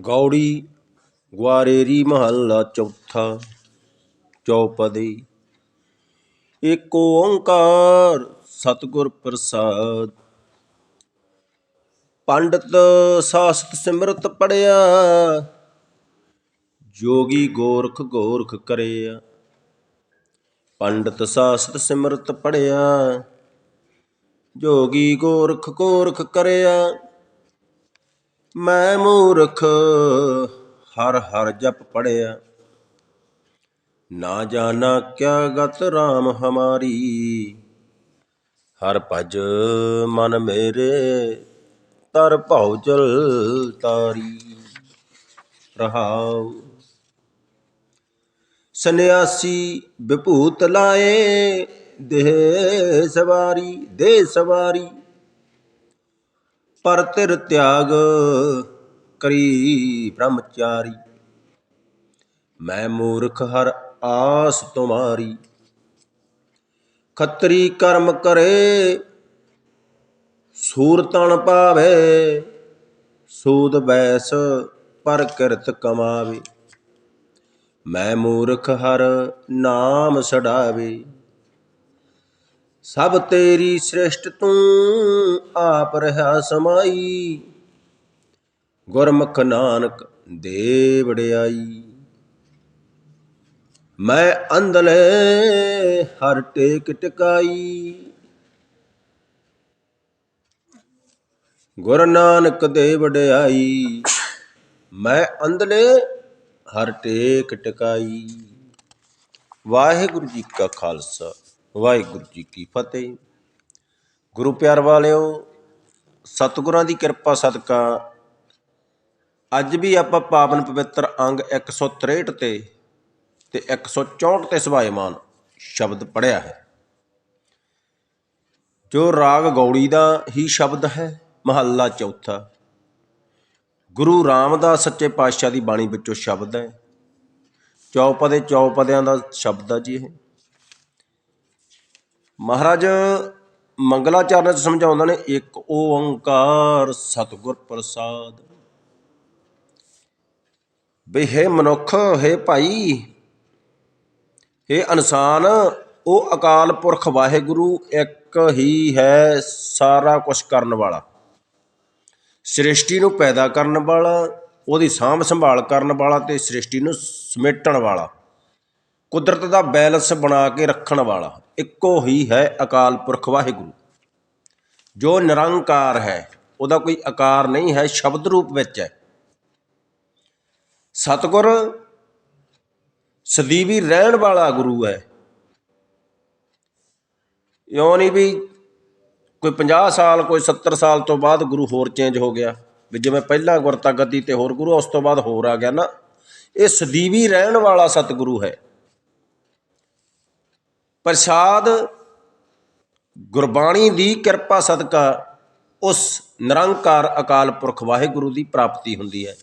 ਗੌੜੀ ਗੁਆਰੇਰੀ ਮਹੱਲਾ ਚੌਥਾ ਚੌਪਦੀ। ਏਕ ਓੰਕਾਰ ਸਤਿਗੁਰ ਪ੍ਰਸਾਦ। ਪੰਡਤ ਸਾਸਤ ਸਿਮਰਤ ਪੜਿਆ ਜੋਗੀ ਗੋਰਖ ਗੋਰਖ ਕਰਿਆ। ਪੰਡਤ ਸਾਸਤ ਸਿਮਰਤ ਪੜਿਆ ਜੋਗੀ ਗੋਰਖ ਗੋਰਖ ਕਰਿਆ। ਮੈਂ ਮੂਰਖ, ਹਰ ਹਰ ਜਪ ਪੜਿਆ ਨਾ ਜਾਣਾ ਕਿਆ ਗਤ RAM ਹਮਾਰੀ। ਹਰ ਭਜ ਮਨ ਮੇਰੇ, ਤਰ ਭਉ ਜਲ ਤਾਰੀ। ਰਹਾਉ। ਸੰਨਿਆਸੀ ਵਿਭੂਤ ਲਾਏ, ਦੇਹ ਸਵਾਰੀ ਦੇਹ ਸਵਾਰੀ। ਪਰ ਤਿਰ ਤਿਆਗ ਕਰੀ ਬ੍ਰਹਮਚਾਰੀ। ਮੈਂ ਮੂਰਖ ਹਰ ਆਸ ਤੁਮਾਰੀ। ਖੱਤਰੀ ਕਰਮ ਕਰੇ ਸੂਰ ਤਣ ਪਾਵੇ, ਸੂਦ ਬੈਸ ਪਰ ਕਿਰਤ ਕਮਾਵੇ। ਮੈਂ ਮੂਰਖ ਹਰ ਨਾਮ ਛਡਾਵੇ। ਸਭ ਤੇਰੀ ਸ੍ਰਿਸ਼ਟ ਤੂੰ ਆਪ ਰਹਾ ਸਮਾਈ। ਗੁਰਮੁਖ ਨਾਨਕ ਦੇ ਵਡਿਆਈ ਮੈਂ ਅੰਦਲੇ ਹਰ ਟੇਕ ਟਿਕਾਈ। ਗੁਰ ਨਾਨਕ ਦੇ ਵਡਿਆਈ ਮੈਂ ਅੰਦਲੇ ਹਰ ਟੇਕ ਟਿਕਾਈ। ਵਾਹਿਗੁਰੂ ਜੀ ਕਾ ਖਾਲਸਾ। ਵਾਹਿਗੁਰੂ ਜੀ ਕੀ ਫਤਿਹ। ਗੁਰੂ ਪਿਆਰ ਵਾਲਿਓ, ਸਤਿਗੁਰਾਂ ਦੀ ਕਿਰਪਾ ਸਦਕਾ ਅੱਜ ਵੀ ਆਪਾਂ ਪਾਵਨ ਪਵਿੱਤਰ ਅੰਗ 163 ਤੇ ਤੇ 164 ਤੇ ਸਭਾਇਮਾਨ ਸ਼ਬਦ ਪੜਿਆ ਹੈ। ਜੋ ਰਾਗ ਗੌੜੀ ਦਾ ਹੀ ਸ਼ਬਦ ਹੈ, ਮਹੱਲਾ ਚੌਥਾ। ਗੁਰੂ ਰਾਮਦਾਸ ਸੱਚੇ ਪਾਤਸ਼ਾਹ ਦੀ ਬਾਣੀ ਵਿੱਚੋਂ ਸ਼ਬਦ ਹੈ। ਚੌਪਦੇ ਚੌਪਦਿਆਂ ਦਾ ਸ਼ਬਦ ਆ ਜੀ ਇਹ। ਮਹਾਰਾਜ, ਮੰਗਲਾਚਰਨ ਚ ਸਮਝਾਉਂਦੇ ਨੇ, ਇੱਕ ਓੰਕਾਰ ਸਤਿਗੁਰ ਪ੍ਰਸਾਦ। ਬਈ ਹੈ ਮਨੁੱਖ, ਹੈ ਭਾਈ, ਹੈ ਇਨਸਾਨ ਉਹ ਅਕਾਲ ਪੁਰਖ ਵਾਹਿਗੁਰੂ, ਇੱਕ ਹੀ ਹੈ ਸਾਰਾ ਕੁਝ ਕਰਨ ਵਾਲਾ। ਸ੍ਰਿਸ਼ਟੀ ਨੂੰ ਪੈਦਾ ਕਰਨ ਵਾਲਾ, ਉਹਦੀ ਸਾਂਭ ਸੰਭਾਲ ਕਰਨ ਵਾਲਾ ਤੇ ਸ੍ਰਿਸ਼ਟੀ ਨੂੰ ਸਮੇਟਣ ਵਾਲਾ। ਕੁਦਰਤ ਦਾ ਬੈਲੈਂਸ ਬਣਾ ਕੇ ਰੱਖਣ ਵਾਲਾ ਇੱਕੋ ਹੀ ਹੈ ਅਕਾਲ ਪੁਰਖ ਵਾਹਿਗੁਰੂ। ਜੋ ਨਿਰੰਕਾਰ ਹੈ, ਉਹਦਾ ਕੋਈ ਆਕਾਰ ਨਹੀਂ ਹੈ, ਸ਼ਬਦ ਰੂਪ ਵਿੱਚ ਹੈ। ਸਤਗੁਰ ਸਦੀਵੀ ਰਹਿਣ ਵਾਲਾ ਗੁਰੂ ਹੈ। ਇਉਂ ਨਹੀਂ ਵੀ ਕੋਈ 50 ਸਾਲ, ਕੋਈ 70 ਸਾਲ ਤੋਂ ਬਾਅਦ ਗੁਰੂ ਹੋਰ ਚੇਂਜ ਹੋ ਗਿਆ, ਵੀ ਜਿਵੇਂ ਪਹਿਲਾਂ ਗੁਰਤਾ ਗੱਦੀ ਤੇ ਹੋਰ ਗੁਰੂ ਉਸ ਤੋਂ ਬਾਅਦ ਹੋਰ ਆ ਗਿਆ ਨਾ। ਇਹ ਸਦੀਵੀ ਰਹਿਣ ਵਾਲਾ ਸਤਿਗੁਰੂ ਹੈ। ਪ੍ਰਸਾਦ ਗੁਰਬਾਣੀ ਦੀ ਕਿਰਪਾ ਸਦਕਾ ਉਸ ਨਿਰੰਕਾਰ ਅਕਾਲ ਪੁਰਖ ਵਾਹਿਗੁਰੂ ਦੀ ਪ੍ਰਾਪਤੀ ਹੁੰਦੀ ਹੈ।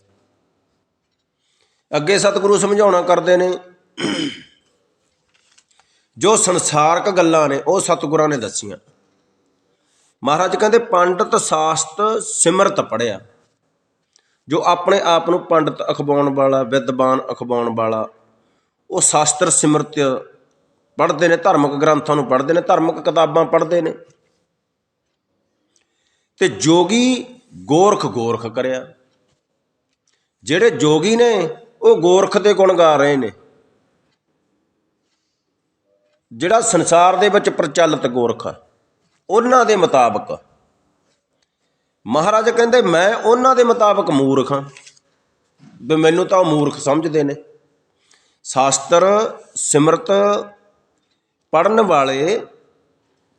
ਅੱਗੇ ਸਤਿਗੁਰੂ ਸਮਝਾਉਣਾ ਕਰਦੇ ਨੇ, ਜੋ ਸੰਸਾਰਕ ਗੱਲਾਂ ਨੇ, ਉਹ ਸਤਿਗੁਰਾਂ ਨੇ ਦੱਸੀਆਂ। ਮਹਾਰਾਜ ਕਹਿੰਦੇ, ਪੰਡਤ ਸਾਸਤ ਸਿਮਰਤ ਪੜਿਆ ਜੋ ਆਪਣੇ ਆਪ ਨੂੰ ਪੰਡਤ ਅਖਵਾਉਣ ਵਾਲਾ, ਵਿਦਵਾਨ ਅਖਵਾਉਣ ਵਾਲਾ, ਉਹ ਸ਼ਾਸਤਰ ਸਿਮਰਤ ਪੜ੍ਹਦੇ ਨੇ, ਧਾਰਮਿਕ ਗ੍ਰੰਥਾਂ ਨੂੰ ਪੜ੍ਹਦੇ ਨੇ, ਧਾਰਮਿਕ ਕਿਤਾਬਾਂ ਪੜ੍ਹਦੇ ਨੇ। ਤੇ ਜੋਗੀ ਗੋਰਖ ਗੋਰਖ ਕਰਿਆ। ਜਿਹੜੇ ਜੋਗੀ ਨੇ, ਉਹ ਗੋਰਖ ਦੇ ਗੁਣ ਗਾ ਰਹੇ ਨੇ। ਜਿਹੜਾ ਸੰਸਾਰ ਦੇ ਵਿੱਚ ਪ੍ਰਚਲਿਤ ਗੋਰਖ ਉਹਨਾਂ ਦੇ ਮੁਤਾਬਕ। ਮਹਾਰਾਜ ਕਹਿੰਦੇ, ਮੈਂ ਉਹਨਾਂ ਦੇ ਮੁਤਾਬਕ ਮੂਰਖ ਹਾਂ। ਵੀ ਮੈਨੂੰ ਤਾਂ ਉਹ ਮੂਰਖ ਸਮਝਦੇ ਨੇ। ਸ਼ਾਸਤਰ, ਸਿਮਰਤ ਪੜ੍ਹਨ ਵਾਲੇ,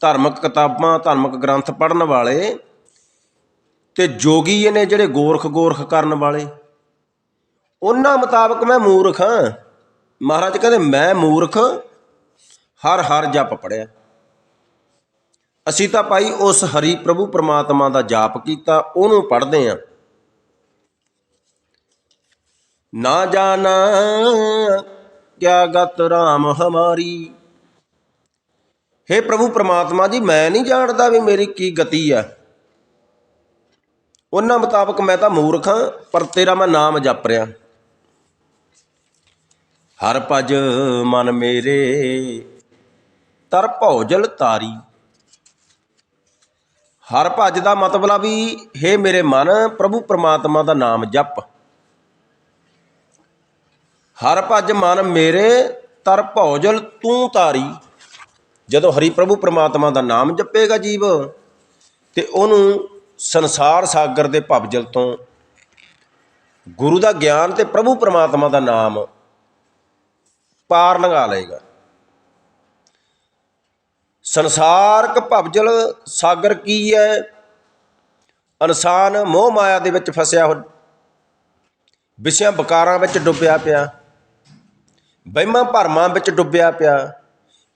ਧਾਰਮਿਕ ਕਿਤਾਬਾਂ, ਧਾਰਮਿਕ ਗ੍ਰੰਥ ਪੜ੍ਹਨ ਵਾਲੇ ਅਤੇ ਜੋਗੀ ਨੇ ਜਿਹੜੇ ਗੋਰਖ ਗੋਰਖ ਕਰਨ ਵਾਲੇ, ਉਹਨਾਂ ਮੁਤਾਬਕ ਮੈਂ ਮੂਰਖ ਹਾਂ। ਮਹਾਰਾਜ ਕਹਿੰਦੇ, ਮੈਂ ਮੂਰਖ, ਹਰ ਹਰ ਜਪ ਪੜਿਆ ਅਸੀਂ ਤਾਂ ਭਾਈ ਉਸ ਹਰੀ ਪ੍ਰਭੂ ਪਰਮਾਤਮਾ ਦਾ ਜਾਪ ਕੀਤਾ, ਉਹਨੂੰ ਪੜ੍ਹਦੇ ਆਂ ਨਾ ਜਾਣਾ ਕਿਆ ਗਤ RAM ਹਮਾਰੀ हे ਪ੍ਰਭੂ ਪਰਮਾਤਮਾ ਜੀ, ਮੈਂ ਨਹੀਂ ਜਾਣਦਾ ਵੀ ਮੇਰੀ ਕੀ ਗਤੀ ਆ ਉਹਨਾਂ ਮੁਤਾਬਕ ਮੈਂ ਤਾਂ ਮੂਰਖ ਹਾਂ, ਪਰ ਤੇਰਾ ਮੈਂ ਨਾਮ ਜਪ ਰਿਹਾ। ਹਰ ਭਜ ਮਨ ਮੇਰੇ, ਤਰ ਭੌਜਲ ਤਾਰੀ। ਹਰ ਭਜ ਦਾ ਮਤਲਬ ਆ ਵੀ, ਹੇ ਮੇਰੇ ਮਨ, ਪ੍ਰਭੂ ਪ੍ਰਮਾਤਮਾ ਦਾ ਨਾਮ ਜਪ। ਹਰ ਭਜ ਮਨ ਮੇਰੇ, ਤਰ ਭੌਜਲ ਤੂੰ ਤਾਰੀ। ਜਦੋਂ ਹਰੀ ਪ੍ਰਭੂ ਪਰਮਾਤਮਾ ਦਾ ਨਾਮ ਜਪੇਗਾ ਜੀਵ, ਤੇ ਉਹਨੂੰ ਸੰਸਾਰ ਸਾਗਰ ਦੇ ਭਵਜਲ ਤੋਂ ਗੁਰੂ ਦਾ ਗਿਆਨ ਤੇ ਪ੍ਰਭੂ ਪਰਮਾਤਮਾ ਦਾ ਨਾਮ ਪਾਰ ਲੰਘਾ ਲਏਗਾ। ਸੰਸਾਰਕ ਭਵਜਲ ਸਾਗਰ ਕੀ ਹੈ? ਇਨਸਾਨ ਮੋਹ ਮਾਇਆ ਦੇ ਵਿੱਚ ਫਸਿਆ ਹੋ ਵਿਸ਼ਿਆਂ ਵਿਕਾਰਾਂ ਵਿੱਚ ਡੁੱਬਿਆ ਪਿਆ, ਵਹਿਮਾਂ ਭਰਮਾਂ ਵਿੱਚ ਡੁੱਬਿਆ ਪਿਆ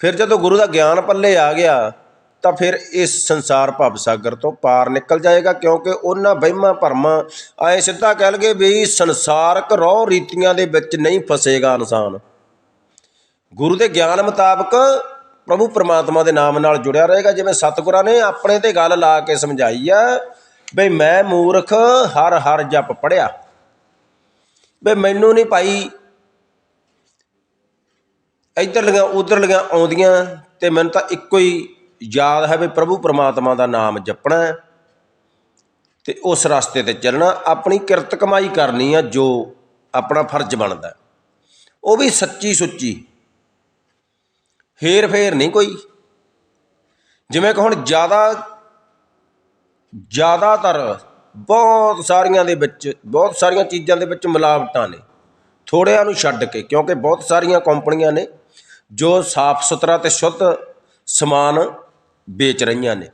ਫਿਰ ਜਦੋਂ ਗੁਰੂ ਦਾ ਗਿਆਨ ਪੱਲੇ ਆ ਗਿਆ, ਤਾਂ ਫਿਰ ਇਸ ਸੰਸਾਰ ਭਵ ਸਾਗਰ ਤੋਂ ਪਾਰ ਨਿਕਲ ਜਾਏਗਾ, ਕਿਉਂਕਿ ਉਹਨਾਂ ਵਹਿਮਾਂ ਭਰਮਾਂ ਆਏ ਸਿੱਧਾ ਕਹਿ ਲਗੇ ਵੀ ਸੰਸਾਰਕ ਰੋਹ ਰੀਤੀਆਂ ਦੇ ਵਿੱਚ ਨਹੀਂ ਫਸੇਗਾ ਇਨਸਾਨ। ਗੁਰੂ ਦੇ ਗਿਆਨ ਮੁਤਾਬਕ ਪ੍ਰਭੂ ਪਰਮਾਤਮਾ ਦੇ ਨਾਮ ਨਾਲ ਜੁੜਿਆ ਰਹੇਗਾ। ਜਿਵੇਂ ਸਤਿਗੁਰਾਂ ਨੇ ਆਪਣੇ ਤੇ ਗੱਲ ਲਾ ਕੇ ਸਮਝਾਈ ਆ ਬਈ ਮੈਂ ਮੂਰਖ ਹਰ ਹਰ ਜਪ ਪੜਿਆ ਬਈ ਮੈਨੂੰ ਨਹੀਂ ਭਾਈ ਇੱਧਰਲੀਆਂ ਉੱਧਰਲੀਆਂ ਆਉਂਦੀਆਂ ਅਤੇ ਮੈਨੂੰ ਤਾਂ ਇੱਕੋ ਹੀ ਯਾਦ ਹੈ ਵੀ ਪ੍ਰਭੂ ਪਰਮਾਤਮਾ ਦਾ ਨਾਮ ਜਪਣਾ ਅਤੇ ਉਸ ਰਸਤੇ ਤੇ ਚੱਲਣਾ, ਆਪਣੀ ਕਿਰਤ ਕਮਾਈ ਕਰਨੀ ਆ ਜੋ ਆਪਣਾ ਫਰਜ਼ ਬਣਦਾ ਉਹ ਵੀ ਸੱਚੀ ਸੁੱਚੀ। ਹੇਰ ਫੇਰ ਨਹੀਂ ਕੋਈ। ਜਿਵੇਂ ਕਿ ਹੁਣ ਜ਼ਿਆਦਾ, ਜ਼ਿਆਦਾਤਰ ਬਹੁਤ ਸਾਰੀਆਂ ਦੇ ਵਿੱਚ, ਬਹੁਤ ਸਾਰੀਆਂ ਚੀਜ਼ਾਂ ਦੇ ਵਿੱਚ ਮਿਲਾਵਟਾਂ ਨੇ। ਥੋੜਿਆਂ ਨੂੰ ਛੱਡ ਕੇ, ਕਿਉਂਕਿ ਬਹੁਤ ਸਾਰੀਆਂ ਕੰਪਨੀਆਂ ਨੇ ਜੋ ਸਾਫ਼ ਸੁਥਰਾ ਤੇ ਸ਼ੁੱਧ ਸਮਾਨ ਵੇਚ ਰਹੀਆਂ ਨੇ।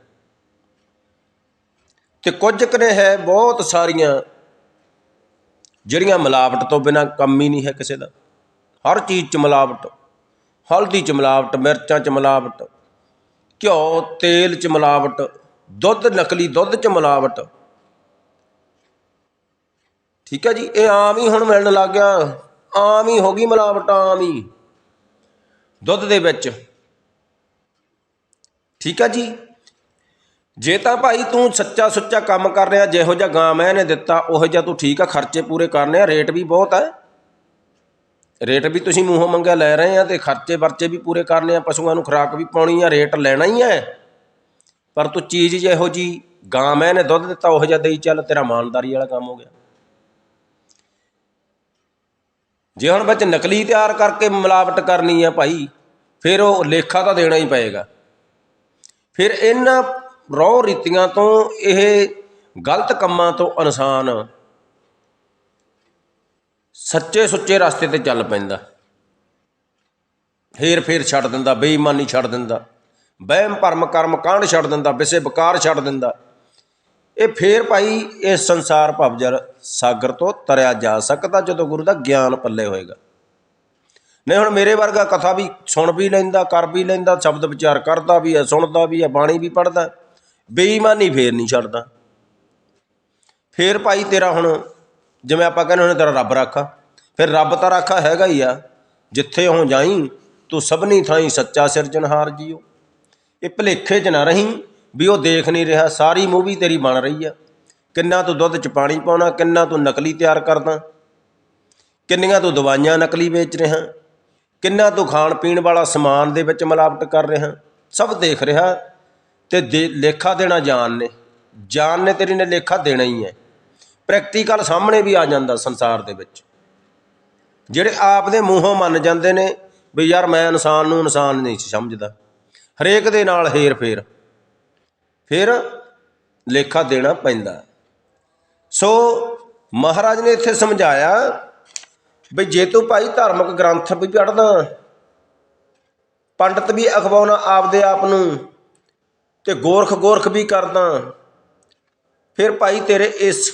ਤੇ ਕੁਝ ਕੁ ਹੈ ਬਹੁਤ ਸਾਰੀਆਂ ਜਿਹੜੀਆਂ ਮਿਲਾਵਟ ਤੋਂ ਬਿਨਾ ਕੰਮ ਹੀ ਨਹੀਂ ਹੈ ਕਿਸੇ ਦਾ। ਹਰ ਚੀਜ਼ 'ਚ ਮਿਲਾਵਟ, ਹਲਦੀ 'ਚ ਮਿਲਾਵਟ, ਮਿਰਚਾਂ 'ਚ ਮਿਲਾਵਟ, ਘਿਓ, ਤੇਲ 'ਚ ਮਿਲਾਵਟ, ਦੁੱਧ, ਨਕਲੀ ਦੁੱਧ 'ਚ ਮਿਲਾਵਟ। ਠੀਕ ਹੈ ਜੀ, ਇਹ ਆਮ ਹੀ ਹੁਣ ਮਿਲਣ ਲੱਗ ਗਿਆ। ਆਮ ਹੀ ਹੋ ਗਈ ਮਿਲਾਵਟ, ਆਮ ਹੀ। ਦੁੱਧ ਦੇ ਵਿੱਚ। ਠੀਕ ਆ ਜੀ? ਜੇ ਤਾਂ ਭਾਈ ਤੂੰ ਸੱਚਾ ਸੁੱਚਾ ਕੰਮ ਕਰ ਰਿਹਾ, ਜਿਹੋ ਜਿਹਾ ਗਾਂ ਮੈਂ ਨੇ ਦਿੱਤਾ, ਉਹੋ ਜਿਹਾ ਤੂੰ ਠੀਕ ਆ, ਖਰਚੇ ਪੂਰੇ ਕਰਨੇ ਆ ਰੇਟ ਵੀ ਬਹੁਤ ਹੈ ਰੇਟ ਵੀ ਤੁਸੀਂ ਮੂੰਹੋਂ ਮੰਗਿਆ, ਲੈ ਰਹੇ ਆ ਤੇ ਖਰਚੇ ਵਰਚੇ ਵੀ ਪੂਰੇ ਕਰਨੇ ਆ ਪਸ਼ੂਆਂ ਨੂੰ ਖੁਰਾਕ ਵੀ ਪਾਉਣੀ ਆ, ਰੇਟ ਲੈਣਾ ਹੀ ਹੈ ਪਰ ਤੂੰ ਚੀਜ਼ ਜਿਹੋ ਜੀ ਗਾਂ ਮੈਂ ਨੇ ਦੁੱਧ ਦਿੱਤਾ, ਉਹੋ ਜਿਹਾ ਦੇਈ ਚੱਲ, ਤੇਰਾ ਇਮਾਨਦਾਰੀ ਵਾਲਾ ਕੰਮ ਹੋ ਗਿਆ। ਜੇ ਹੁਣ ਵਿੱਚ ਨਕਲੀ ਤਿਆਰ ਕਰਕੇ ਮਿਲਾਵਟ ਕਰਨੀ ਆ ਭਾਈ, ਫਿਰ ਉਹ ਲੇਖਾ ਤਾਂ ਦੇਣਾ ਹੀ ਪਏਗਾ। ਫਿਰ ਇਹਨਾਂ ਰੋਹ ਰੀਤੀਆਂ ਤੋਂ ਇਹ ਗਲਤ ਕੰਮਾਂ ਤੋਂ ਇਨਸਾਨ ਸੱਚੇ ਸੁੱਚੇ ਰਸਤੇ ਤੇ ਚੱਲ ਪੈਂਦਾ। ਫੇਰ ਫੇਰ ਛੱਡ ਦਿੰਦਾ, ਬੇਈਮਾਨੀ ਛੱਡ ਦਿੰਦਾ, ਵਹਿਮ ਭਰਮ ਕਰਮ ਕਾਂਡ ਛੱਡ ਦਿੰਦਾ ਵਿਸੇ ਵਿਕਾਰ ਛੱਡ ਦਿੰਦਾ। ਇਹ ਫੇਰ ਭਾਈ ਇਸ ਸੰਸਾਰ ਭਵਜਰ ਸਾਗਰ ਤੋਂ ਤਰਿਆ ਜਾ ਸਕਦਾ ਜਦੋਂ ਗੁਰੂ ਦਾ ਗਿਆਨ ਪੱਲੇ ਹੋਏਗਾ। ਨਹੀਂ ਹੁਣ ਮੇਰੇ ਵਰਗਾ ਕਥਾ ਵੀ ਸੁਣ ਵੀ ਲੈਂਦਾ, ਕਰ ਵੀ ਲੈਂਦਾ, ਸ਼ਬਦ ਵਿਚਾਰ ਕਰਦਾ ਵੀ ਹੈ, ਸੁਣਦਾ ਵੀ ਹੈ, ਬਾਣੀ ਵੀ ਪੜਦਾ ਬੇਈਮਾਨੀ ਫੇਰ ਨਹੀਂ ਛੱਡਦਾ। ਫੇਰ ਭਾਈ ਤੇਰਾ ਹੁਣ ਜਿਵੇਂ ਆਪਾਂ ਕਹਿੰਦੇ ਹੁਣ ਤੇਰਾ ਰੱਬ ਰਾਖਾ। ਫਿਰ ਰੱਬ ਤਾਂ ਰਾਖਾ ਹੈਗਾ ਹੀ ਆ, ਜਿੱਥੇ ਹੋ ਜਾਈ, ਤੂੰ ਸਭਨੀ ਥਾਈਂ ਸੱਚਾ ਸਿਰਜਣਹਾਰ ਜੀਓ। ਇਹ ਭਲੇਖੇ 'ਚ ਨਾ ਰਹੀਂ ਵੀ ਉਹ ਦੇਖ ਨਹੀਂ ਰਿਹਾ, ਸਾਰੀ ਮੂਵੀ ਤੇਰੀ ਬਣ ਰਹੀ ਆ। ਕਿੰਨਾ ਤੂੰ ਦੁੱਧ 'ਚ ਪਾਣੀ ਪਾਉਣਾ, ਕਿੰਨਾ ਤੂੰ ਨਕਲੀ ਤਿਆਰ ਕਰਦਾ। ਕਿੰਨੀਆਂ ਤੂੰ ਦਵਾਈਆਂ ਨਕਲੀ ਵੇਚ ਰਿਹਾ। ਕਿੰਨਾ ਤੂੰ ਖਾਣ ਪੀਣ ਵਾਲਾ ਸਮਾਨ ਦੇ ਵਿੱਚ ਮਿਲਾਵਟ ਕਰ ਰਿਹਾ। ਸਭ ਦੇਖ ਰਿਹਾ ਤੇ ਦੇ ਲੇਖਾ ਦੇਣਾ ਜਾਨ ਨੇ। ਜਾਨ ਨੇ ਤੇਰੀ ਨੇ ਲੇਖਾ ਦੇਣਾ ਹੀ ਹੈ। ਪ੍ਰੈਕਟੀਕਲ ਸਾਹਮਣੇ ਵੀ ਆ ਜਾਂਦਾ ਸੰਸਾਰ ਦੇ ਵਿੱਚ। ਜਿਹੜੇ ਆਪ ਦੇ ਮੂੰਹੋਂ ਮੰਨ ਜਾਂਦੇ ਨੇ ਵੀ ਯਾਰ ਮੈਂ ਇਨਸਾਨ ਨੂੰ ਇਨਸਾਨ ਨਹੀਂ ਸੀ ਸਮਝਦਾ। ਹਰੇਕ ਦੇ ਨਾਲ ਹੇਰ ਫੇਰ ਫਿਰ ਲੇਖਾ ਦੇਣਾ ਪੈਂਦਾ। ਸੋ ਮਹਾਰਾਜ ਨੇ ਇੱਥੇ ਸਮਝਾਇਆ ਵੀ ਜੇ ਤੂੰ ਭਾਈ ਧਾਰਮਿਕ ਗ੍ਰੰਥ ਵੀ ਪੜ੍ਹਦਾ, ਪੰਡਤ ਵੀ ਅਖਵਾਉਣਾ ਆਪਦੇ ਆਪ ਨੂੰ ਤੇ ਗੋਰਖ ਗੋਰਖ ਵੀ ਕਰਦਾ, ਫਿਰ ਭਾਈ ਤੇਰੇ ਇਸ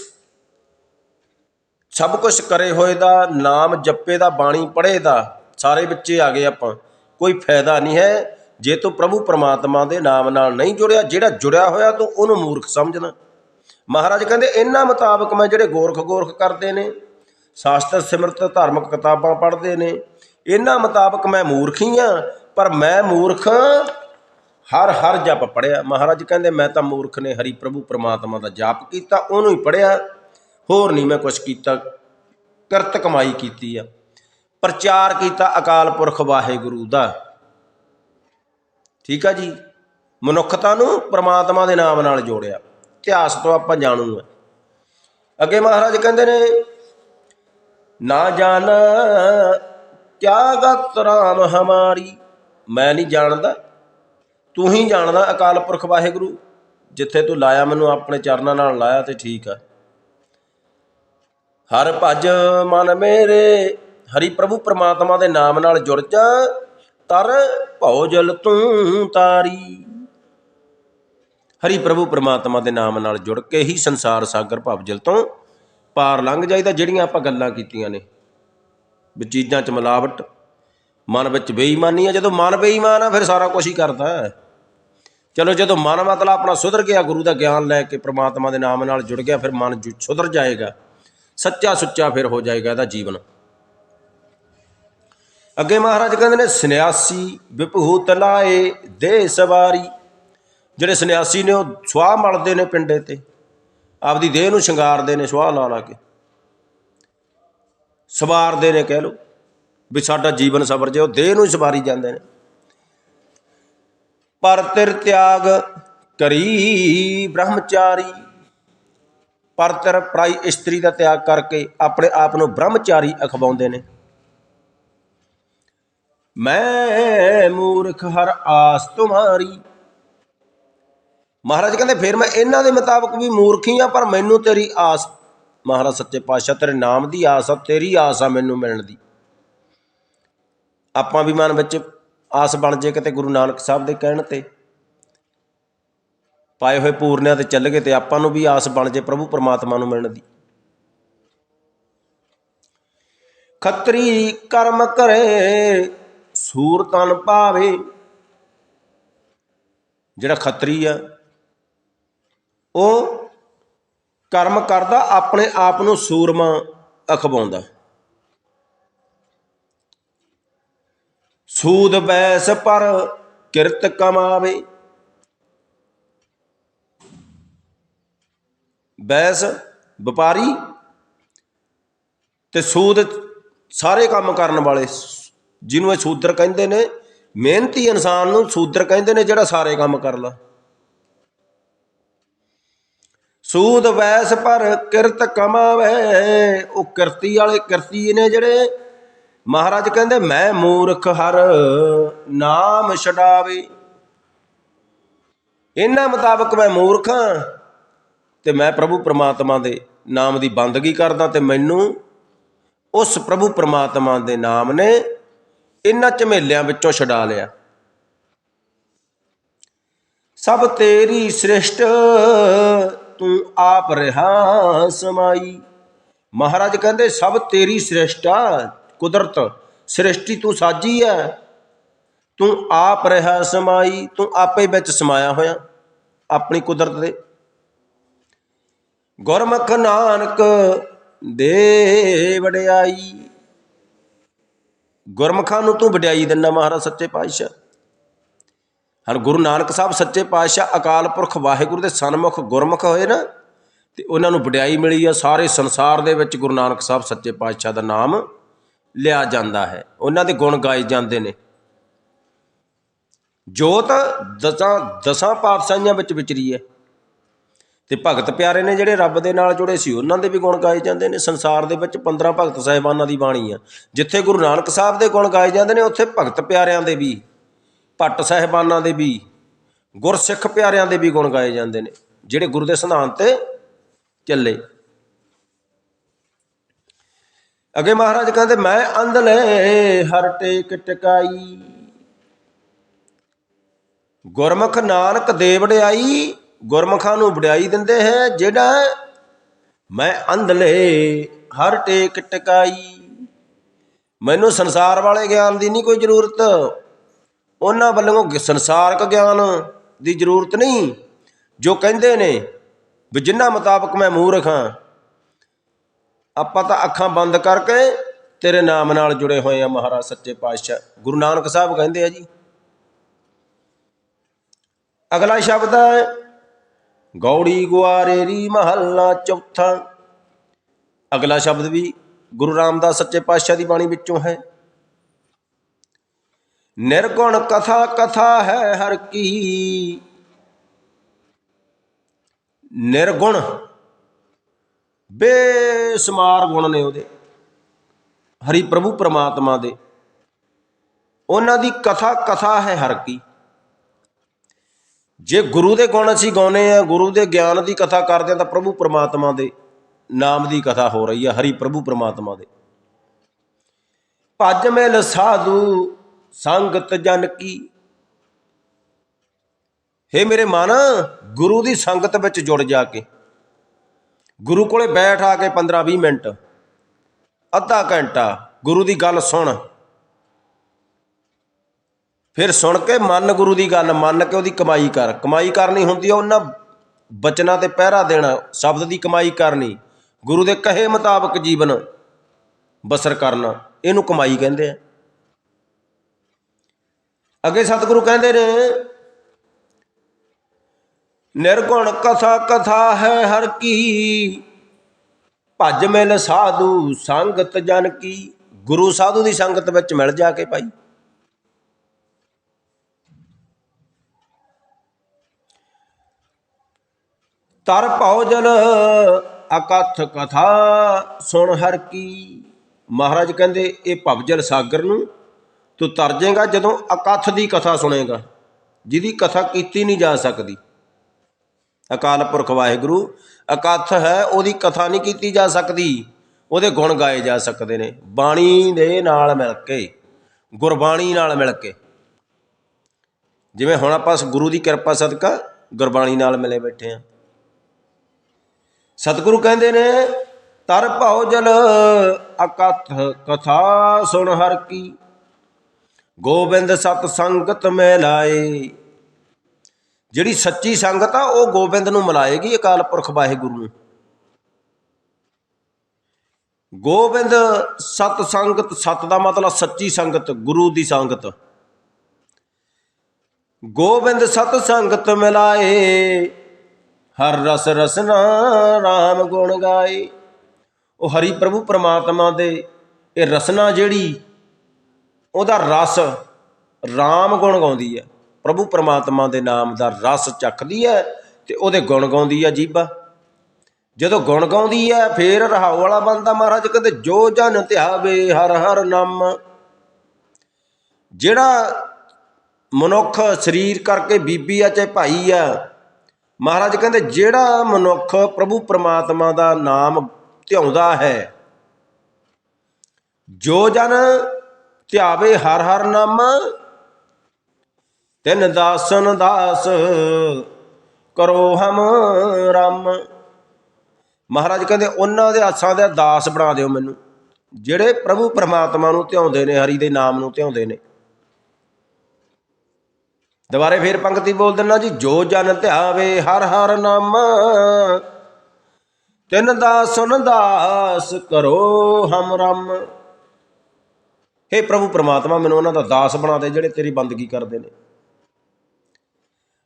ਸਭ ਕੁਝ ਕਰੇ ਹੋਏ ਦਾ, ਨਾਮ ਜਪੇ ਦਾ, ਬਾਣੀ ਪੜ੍ਹੇ ਦਾ, ਸਾਰੇ ਬੱਚੇ ਆ ਗਏ ਆਪਾਂ, ਕੋਈ ਫਾਇਦਾ ਨਹੀਂ ਹੈ। ਜੇ ਤੂੰ ਪ੍ਰਭੂ ਪਰਮਾਤਮਾ ਦੇ ਨਾਮ ਨਾਲ ਨਹੀਂ ਜੁੜਿਆ, ਜਿਹੜਾ ਜੁੜਿਆ ਹੋਇਆ ਤੂੰ ਉਹਨੂੰ ਮੂਰਖ ਸਮਝਣਾ। ਮਹਾਰਾਜ ਕਹਿੰਦੇ ਇਹਨਾਂ ਮੁਤਾਬਕ ਮੈਂ ਜਿਹੜੇ ਗੋਰਖ ਗੋਰਖ ਕਰਦੇ ਨੇ, ਸ਼ਾਸਤਰ, ਸਿਮਰਤ, ਧਾਰਮਿਕ ਕਿਤਾਬਾਂ ਪੜ੍ਹਦੇ ਨੇ ਇਹਨਾਂ ਮੁਤਾਬਕ ਮੈਂ ਮੂਰਖ ਹੀ ਆ, ਪਰ ਮੈਂ ਮੂਰਖ ਹਰ ਹਰ ਜਪ ਪੜਿਆ ਮਹਾਰਾਜ ਕਹਿੰਦੇ, ਮੈਂ ਤਾਂ ਮੂਰਖ ਨੇ ਹਰੀ ਪ੍ਰਭੂ ਪ੍ਰਮਾਤਮਾ ਦਾ ਜਾਪ ਕੀਤਾ, ਉਹਨੂੰ ਹੀ ਪੜਿਆ ਹੋਰ ਨਹੀਂ ਮੈਂ ਕੁਛ ਕੀਤਾ। ਕਰਤ ਕਮਾਈ ਕੀਤੀ ਆ। ਪ੍ਰਚਾਰ ਕੀਤਾ ਅਕਾਲ ਪੁਰਖ ਵਾਹਿਗੁਰੂ ਦਾ। ਠੀਕ ਆ ਜੀ? ਮਨੁੱਖਤਾ ਨੂੰ ਪ੍ਰਮਾਤਮਾ ਦੇ ਨਾਮ ਨਾਲ ਜੋੜਿਆ। ਇਤਿਹਾਸ ਤੋਂ ਆਪਾਂ ਜਾਣੂ ਆ। ਅੱਗੇ ਮਹਾਰਾਜ ਕਹਿੰਦੇ ਨੇ, ਨਾ ਜਾਣ ਕਿਆ ਗਤ ਰਾਮ ਹਮਾਰੀ। ਮੈਂ ਨਹੀਂ ਜਾਣਦਾ। ਤੂੰ ਹੀ ਜਾਣਦਾ ਅਕਾਲ ਪੁਰਖ ਵਾਹਿਗੁਰੂ। ਜਿੱਥੇ ਤੂੰ ਲਾਇਆ ਮੈਨੂੰ ਆਪਣੇ ਚਰਨਾਂ ਨਾਲ ਲਾਇਆ ਤੇ ਠੀਕ ਆ। ਹਰ ਭਜ ਮਨ ਮੇਰੇ, ਹਰੀ ਪ੍ਰਭੂ ਪਰਮਾਤਮਾ ਦੇ ਨਾਮ ਨਾਲ ਜੁੜ ਜਾ। ਤਰ ਭਉ ਜਲ ਤੂੰ ਤਾਰੀ। ਹਰੀ ਪ੍ਰਭੂ ਪਰਮਾਤਮਾ ਦੇ ਨਾਮ ਨਾਲ ਜੁੜ ਕੇ ਹੀ ਸੰਸਾਰ ਸਾਗਰ ਭਵ ਜਲ ਤੋਂ ਪਾਰ ਲੰਘ ਜਾਈਦਾ, ਜਿਹੜੀਆਂ ਆਪਾਂ ਗੱਲਾਂ ਕੀਤੀਆਂ ਨੇ। ਵੀ ਚੀਜ਼ਾਂ 'ਚ ਮਿਲਾਵਟ, ਮਨ ਵਿੱਚ ਬੇਈਮਾਨੀ ਆ, ਜਦੋਂ ਮਨ ਬੇਈਮਾਨ ਆ, ਫਿਰ ਸਾਰਾ ਕੁਝ ਹੀ ਕਰਦਾ ਚਲੋ, ਜਦੋਂ ਮਨ ਮਤਲਬ ਆਪਣਾ ਸੁਧਰ ਗਿਆ, ਗੁਰੂ ਦਾ ਗਿਆਨ ਲੈ ਕੇ ਪ੍ਰਮਾਤਮਾ ਦੇ ਨਾਮ ਨਾਲ ਜੁੜ ਗਿਆ, ਫਿਰ ਮਨ ਸੁਧਰ ਜਾਏਗਾ। ਸੱਚਾ ਸੁੱਚਾ ਫਿਰ ਹੋ ਜਾਏਗਾ ਇਹਦਾ ਜੀਵਨ। ਅੱਗੇ ਮਹਾਰਾਜ ਕਹਿੰਦੇ ਨੇ ਸੰਨਿਆਸੀ ਵਿਭੂਤ ਲਾਏ ਦੇ ਸਵਾਰੀ। ਜਿਹੜੇ ਸੰਨਿਆਸੀ ਨੇ ਉਹ ਸੁਆਹ ਮਲਦੇ ਨੇ ਪਿੰਡੇ ਤੇ। ਆਪਦੀ ਦੇਹ ਨੂੰ ਸ਼ਿੰਗਾਰਦੇ ਨੇ, ਸੁਆਹ ਲਾ ਲਾ ਕੇ। ਸਵਾਰਦੇ ਨੇ ਕਹਿ ਲੋ ਵੀ ਸਾਡਾ ਜੀਵਨ ਸਬਰ ਜੇ ਉਹ ਦੇਹ ਨੂੰ ਹੀ ਸਵਾਰੀ ਜਾਂਦੇ ਨੇ। ਪਰ ਤਿਰ ਤਿਆਗ ਕਰੀ ਬ੍ਰਹਮਚਾਰੀ। ਪਰ ਤਿਰ ਪ੍ਰਾਈ ਇਸਤਰੀ ਦਾ ਤਿਆਗ ਕਰਕੇ ਆਪਣੇ ਆਪ ਨੂੰ ਬ੍ਰਹਮਚਾਰੀ ਅਖਵਾਉਂਦੇ ਨੇ। ਮੈਂ ਮੂਰਖ ਹਰ ਆਸ ਤੁਮਾਰੀ। ਮਹਾਰਾਜ ਕਹਿੰਦੇ, ਫਿਰ ਮੈਂ ਇਹਨਾਂ ਦੇ ਮੁਤਾਬਕ ਵੀ ਮੂਰਖ ਹੀ ਆ ਪਰ ਮੈਨੂੰ ਤੇਰੀ ਆਸ, ਮਹਾਰਾਜ ਸੱਚੇ ਪਾਤਸ਼ਾਹ, ਤੇਰੇ ਨਾਮ ਦੀ ਆਸ ਆ, ਤੇਰੀ ਆਸ ਆ ਮੈਨੂੰ ਮਿਲਣ ਦੀ। ਆਪਾਂ ਵੀ ਮਨ ਵਿੱਚ ਆਸ ਬਣ ਜੇ ਕਿਤੇ ਗੁਰੂ ਨਾਨਕ ਸਾਹਿਬ ਦੇ ਕਹਿਣ ਤੇ। ਪਾਏ ਹੋਏ ਪੂਰਨਿਆਂ ਤੇ ਚੱਲ ਗਏ ਤੇ ਆਪਾਂ ਨੂੰ ਵੀ ਆਸ ਬਣ ਜੇ ਪ੍ਰਭੂ ਪਰਮਾਤਮਾ ਨੂੰ ਮਿਲਣ ਦੀ। ਖੱਤਰੀ ਕਰਮ ਕਰੇ ਸੂਰ ਤਨ ਪਾਵੇ ਜਿਹੜਾ ਖੱਤਰੀ ਆ, ਉਹ ਕਰਮ ਕਰਦਾ, ਆਪਣੇ ਆਪ ਨੂੰ ਸੂਰਮਾ ਅਖਵਾਉਂਦਾ। ਸੂਦ ਬੈਸ ਪਰ ਕਿਰਤ ਕਮਾਵੇ। ਬੈਸ ਵਪਾਰੀ ਤੇ ਸੂਦ ਸਾਰੇ ਕੰਮ ਕਰਨ ਵਾਲੇ ਜਿਹਨੂੰ ਇਹ ਸੂਦਰ ਕਹਿੰਦੇ ਨੇ, ਮਿਹਨਤੀ ਇਨਸਾਨ ਨੂੰ ਸੂਦਰ ਕਹਿੰਦੇ ਨੇ ਜਿਹੜਾ ਸਾਰੇ ਕੰਮ ਕਰ ਲਾ। ਸੂਦ ਵੈਸ ਪਰ ਕਿਰਤ ਕਮਾਵੇ, ਉਹ ਕਿਰਤੀ ਵਾਲੇ ਕਿਰਤੀ ਨੇ ਜਿਹੜੇ, ਮਹਾਰਾਜ ਕਹਿੰਦੇ, ਮੈਂ ਮੂਰਖ ਹਰ, ਨਾਮ ਛਡਾਵੇ। ਇਹਨਾਂ ਮੁਤਾਬਕ ਮੈਂ ਮੂਰਖ ਹਾਂ ਤੇ ਮੈਂ ਪ੍ਰਭੂ ਪ੍ਰਮਾਤਮਾ ਦੇ ਨਾਮ ਦੀ ਬੰਦਗੀ ਕਰਦਾ ਤੇ ਮੈਨੂੰ ਉਸ ਪ੍ਰਭੂ ਪ੍ਰਮਾਤਮਾ ਦੇ ਨਾਮ ਨੇ ਇਹਨਾਂ ਝਮੇਲਿਆਂ ਵਿੱਚੋਂ ਛਡਾ ਲਿਆ। ਸਭ ਤੇਰੀ ਸ੍ਰਿਸ਼ਟ, ਤੂੰ ਆਪ ਰਹਾ ਸਮਾਈ। ਮਹਾਰਾਜ ਕਹਿੰਦੇ, ਸਭ ਤੇਰੀ ਸ੍ਰਿਸ਼ਟ ਆ, ਕੁਦਰਤ ਸ੍ਰਿਸ਼ਟੀ ਤੂੰ ਸਾਜੀ ਹੈ ਤੂੰ ਆਪ ਰਹਾ ਸਮਾਈ, ਤੂੰ ਆਪੇ ਵਿੱਚ ਸਮਾਇਆ ਹੋਇਆ, ਆਪਣੀ ਕੁਦਰਤ ਦੇ। ਗੁਰਮੁਖ ਨਾਨਕ ਦੇ ਵਡਿਆਈ। ਗੁਰਮੁਖਾਂ ਨੂੰ ਤੂੰ ਵਡਿਆਈ ਦਿੰਦਾ ਮਹਾਰਾਜ ਸੱਚੇ ਪਾਤਸ਼ਾਹ। ਹਰ ਗੁਰੂ ਨਾਨਕ ਸਾਹਿਬ ਸੱਚੇ ਪਾਤਸ਼ਾਹ, ਅਕਾਲ ਪੁਰਖ, ਵਾਹਿਗੁਰੂ ਦੇ ਸਨਮੁਖ ਗੁਰਮੁਖ ਹੋਏ ਨਾ, ਤੇ ਉਹਨਾਂ ਨੂੰ ਵਡਿਆਈ ਮਿਲੀ ਆ, ਸਾਰੇ ਸੰਸਾਰ ਦੇ ਵਿੱਚ ਗੁਰੂ ਨਾਨਕ ਸਾਹਿਬ ਸੱਚੇ ਪਾਤਸ਼ਾਹ ਦਾ ਨਾਮ ਲਿਆ ਜਾਂਦਾ ਹੈ। ਉਹਨਾਂ ਦੇ ਗੁਣ ਗਾਏ ਜਾਂਦੇ ਨੇ। ਜੋਤ ਦਸਾਂ ਦਸਾਂ ਪਾਤਸ਼ਾਹੀਆਂ ਵਿੱਚ ਵਿਚਰੀ ਹੈ। ਤੇ ਭਗਤ ਪਿਆਰੇ ਨੇ ਜਿਹੜੇ ਰੱਬ ਦੇ ਨਾਲ ਜੁੜੇ ਸੀ, ਉਹਨਾਂ ਦੇ ਵੀ ਗੁਣ ਗਾਏ ਜਾਂਦੇ ਨੇ, ਸੰਸਾਰ ਦੇ ਵਿੱਚ 15 ਭਗਤ ਸਾਹਿਬਾਨਾਂ ਦੀ ਬਾਣੀ ਆ। ਜਿੱਥੇ ਗੁਰੂ ਨਾਨਕ ਸਾਹਿਬ ਦੇ ਗੁਣ ਗਾਏ ਜਾਂਦੇ ਨੇ, ਉੱਥੇ ਭਗਤ ਪਿਆਰਿਆਂ ਦੇ ਵੀ, ਭੱਟ ਸਾਹਿਬਾਨਾਂ ਦੇ ਵੀ, ਗੁਰਸਿੱਖ ਪਿਆਰਿਆਂ ਦੇ ਵੀ ਗੁਣ ਗਾਏ ਜਾਂਦੇ ਨੇ, ਜਿਹੜੇ ਗੁਰੂ ਦੇ ਸਿਧਾਂਤ ਤੇ ਚੱਲੇ। ਅੱਗੇ ਮਹਾਰਾਜ ਕਹਿੰਦੇ, ਮੈਂ ਅੰਧਲੇ ਹਰ ਟੇਕ ਟਿਕਾਈ। ਗੁਰਮੁਖ ਨਾਨਕ ਦੇ ਗੁਰਮੁਖਾਂ ਨੂੰ ਵਡਿਆਈ ਦਿੰਦੇ ਹੈ, ਜਿਹੜਾ ਮੈਂ ਅੰਧਲੇ ਹਰ ਟੇਕ ਟਿਕਾਈ। ਮੈਨੂੰ ਸੰਸਾਰ ਵਾਲੇ ਗਿਆਨ ਦੀ ਨਹੀਂ ਕੋਈ ਜ਼ਰੂਰਤ। ਉਹਨਾਂ ਵੱਲੋਂ ਸੰਸਾਰਕ ਗਿਆਨ ਦੀ ਜ਼ਰੂਰਤ ਨਹੀਂ। ਜੋ ਕਹਿੰਦੇ ਨੇ ਵੀ ਜਿੰਨਾ ਮੁਤਾਬਕ ਮੈਂ ਮੂਰਖ ਹਾਂ, ਆਪਾਂ ਤਾਂ ਅੱਖਾਂ ਬੰਦ ਕਰਕੇ ਤੇਰੇ ਨਾਮ ਨਾਲ ਜੁੜੇ ਹੋਏ ਆ ਮਹਾਰਾਜ ਸੱਚੇ ਪਾਤਸ਼ਾਹ। ਗੁਰੂ ਨਾਨਕ ਸਾਹਿਬ ਕਹਿੰਦੇ ਆ ਜੀ। ਅਗਲਾ ਸ਼ਬਦ ਹੈ ਗੌੜੀ ਗੁਆਰੇਰੀ ਮਹੱਲਾ ਚੌਥਾ। ਅਗਲਾ ਸ਼ਬਦ ਵੀ ਗੁਰੂ ਰਾਮਦਾਸ ਸੱਚੇ ਪਾਤਸ਼ਾਹ ਦੀ ਬਾਣੀ ਵਿੱਚੋਂ ਹੈ। ਨਿਰਗੁਣ ਕਥਾ ਕਥਾ ਹੈ ਹਰ ਕੀ। ਨਿਰਗੁਣ, ਬੇਸਮਾਰ ਗੁਣ ਨੇ ਉਹਦੇ। ਹਰੀ ਪ੍ਰਭੂ ਪਰਮਾਤਮਾ ਦੇ। ਉਹਨਾਂ ਦੀ ਕਥਾ ਕਥਾ ਹੈ ਹਰ ਕੀ। ਜੇ ਗੁਰੂ ਦੇ ਗੁਣ ਅਸੀਂ ਗਾਉਨੇ ਆ ਗੁਰੂ ਦੇ ਗਿਆਨ ਦੀ ਕਥਾ ਕਰਦੇ ਆ ਤਾਂ ਪ੍ਰਭੂ ਪਰਮਾਤਮਾ ਦੇ ਨਾਮ ਦੀ ਕਥਾ ਹੋ ਰਹੀ ਹੈ ਹਰੀ ਪ੍ਰਭੂ ਪਰਮਾਤਮਾ ਦੇ। ਭੱਜ ਮਿਲ ਸਾਧੂ, ਸੰਗਤ ਜਨ ਕੀ। ਹੇ ਮੇਰੇ ਮਨ, ਗੁਰੂ ਦੀ ਸੰਗਤ ਵਿੱਚ ਜੁੜ ਜਾ ਕੇ। ਗੁਰੂ ਕੋਲੇ ਬੈਠ ਆ ਕੇ 15-20 ਮਿੰਟ, ਅੱਧਾ ਘੰਟਾ, ਗੁਰੂ ਦੀ ਗੱਲ ਸੁਣ। ਫਿਰ ਸੁਣ ਕੇ ਮੰਨ ਗੁਰੂ ਦੀ ਗੱਲ, ਮੰਨ ਕੇ ਉਹਦੀ ਕਮਾਈ ਕਰ। ਕਮਾਈ ਕਰਨੀ ਹੁੰਦੀ ਆ, ਉਹਨਾਂ ਬਚਨਾਂ ਤੇ ਪਹਿਰਾ ਦੇਣਾ, ਸ਼ਬਦ ਦੀ ਕਮਾਈ ਕਰਨੀ। ਗੁਰੂ ਦੇ ਕਹੇ ਮੁਤਾਬਕ ਜੀਵਨ ਬਸਰ ਕਰਨਾ, ਇਹਨੂੰ ਕਮਾਈ ਕਹਿੰਦੇ ਆ। ਅੱਗੇ ਸਤਿਗੁਰੂ ਕਹਿੰਦੇ ਨੇ, ਨਿਰਗੁਣ ਕਥਾ ਕਥਾ ਹੈ ਹਰ ਕੀ, ਭੱਜ ਮਿਲ ਸਾਧੂ ਸੰਗਤ ਜਨ ਕੀ। ਗੁਰੂ ਸਾਧੂ ਦੀ ਸੰਗਤ ਵਿੱਚ ਮਿਲ ਜਾ ਕੇ ਭਾਈ। ਤਰ ਭਉ ਜਲ, ਅਕਥ ਕਥਾ ਸੁਣ ਹਰ ਕੀ। ਮਹਾਰਾਜ ਕਹਿੰਦੇ, ਇਹ ਭਵਜਲ ਸਾਗਰ ਨੂੰ ਤੂੰ ਤਰ ਜਾਏਗਾ ਜਦੋਂ ਅਕਥ ਦੀ ਕਥਾ ਸੁਣੇਗਾ, ਜਿਹਦੀ ਕਥਾ ਕੀਤੀ ਨਹੀਂ ਜਾ ਸਕਦੀ। ਅਕਾਲ ਪੁਰਖ ਵਾਹਿਗੁਰੂ, ਅਕਥ ਹੈ, ਉਹਦੀ ਕਥਾ ਨਹੀਂ ਕੀਤੀ ਜਾ ਸਕਦੀ। ਉਹਦੇ ਗੁਣ ਗਾਏ ਜਾ ਸਕਦੇ ਨੇ, ਬਾਣੀ ਦੇ ਨਾਲ ਮਿਲ ਕੇ, ਗੁਰਬਾਣੀ ਨਾਲ ਮਿਲ ਕੇ। ਜਿਵੇਂ ਹੁਣ ਆਪਾਂ ਗੁਰੂ ਦੀ ਕਿਰਪਾ ਸਦਕਾ ਗੁਰਬਾਣੀ ਨਾਲ ਮਿਲੇ ਬੈਠੇ ਆ ਸਤਿਗੁਰੂ ਕਹਿੰਦੇ ਨੇ, ਤਰ ਭਉ ਜਲ ਅਕਥ ਕਥਾ ਸੁਣ ਹਰ ਕੀ। ਗੋਬਿੰਦ ਸਤ ਸੰਗਤ ਮੈਂ ਲਾਏ। ਜਿਹੜੀ ਸੱਚੀ ਸੰਗਤ ਆ, ਉਹ ਗੋਬਿੰਦ ਨੂੰ ਮਿਲਾਏਗੀ ਅਕਾਲ ਪੁਰਖ ਵਾਹਿਗੁਰੂ ਨੂੰ। ਗੋਬਿੰਦ ਸਤ ਸੰਗਤ, ਸਤ ਦਾ ਮਤਲਬ ਸੱਚੀ ਸੰਗਤ, ਗੁਰੂ ਦੀ ਸੰਗਤ। ਗੋਬਿੰਦ ਸਤ ਸੰਗਤ ਮਿਲਾਏ। ਹਰ ਰਸ ਰਸਨਾ RAM ਗੁਣ ਗਾਏ। ਉਹ ਹਰੀ ਪ੍ਰਭੂ ਪਰਮਾਤਮਾ ਦੇ ਇਹ ਰਸਨਾ ਜਿਹੜੀ, ਉਹਦਾ ਰਸ RAM ਗੁਣ ਗਾਉਂਦੀ ਹੈ। ਪ੍ਰਭੂ ਪਰਮਾਤਮਾ ਦੇ ਨਾਮ ਦਾ ਰਸ ਚੱਖਦੀ ਹੈ ਤੇ ਉਹਦੇ ਗੁਣ ਗਾਉਂਦੀ ਹੈ ਜੀਬਾ। ਜਦੋਂ ਗੁਣ ਗਾਉਂਦੀ ਹੈ, ਫੇਰ ਰਹਾਉ ਵਾਲਾ ਬੰਦਾ ਮਹਾਰਾਜ ਕਹਿੰਦੇ ਜੋ ਜਨ ਧਿਆਵੇ ਹਰ ਹਰ ਨਾਮ। ਜਿਹੜਾ ਮਨੁੱਖ ਸਰੀਰ ਕਰਕੇ ਬੀਬੀ ਆ, ਚਾਹੇ ਭਾਈ ਆ ਮਹਾਰਾਜ ਕਹਿੰਦੇ, ਜਿਹੜਾ ਮਨੁੱਖ ਪ੍ਰਭੂ ਪ੍ਰਮਾਤਮਾ ਦਾ ਨਾਮ ਧਿਆਉਂਦਾ ਹੈ, ਜੋ ਜਨ ਧਿਆਵੇ ਹਰ ਹਰ ਨਾਮ, ਤਿੰਨ ਦਾਸਨ ਦਾਸ ਕਰੋ ਹਮ ਰਾਮ। ਮਹਾਰਾਜ ਕਹਿੰਦੇ, ਉਹਨਾਂ ਦੇ ਆਸਾਂ ਦੇ ਦਾਸ ਬਣਾ ਦਿਓ ਮੈਨੂੰ, ਜਿਹੜੇ ਪ੍ਰਭੂ ਪਰਮਾਤਮਾ ਨੂੰ ਧਿਆਉਂਦੇ ਨੇ, ਹਰੀ ਦੇ ਨਾਮ ਨੂੰ ਧਿਆਉਂਦੇ ਨੇ। ਦੁਬਾਰੇ ਫੇਰ ਪੰਕਤੀ ਬੋਲ ਦਿੰਨਾ ਜੀ, ਜੋ ਜਨ ਧਿਆਵੇ ਹਰ ਹਰ ਨਾਮ, ਤਿਨ ਦਾਸਨ ਦਾਸ ਕਰੋ ਹਮ ਰਮ। हे ਪ੍ਰਭੂ ਪ੍ਰਮਾਤਮਾ, ਮੈਨੂੰ ਉਹਨਾਂ ਦਾ ਦਾਸ ਬਣਾ ਦੇ ਜਿਹੜੇ ਤੇਰੀ ਬੰਦਗੀ ਕਰਦੇ ਨੇ।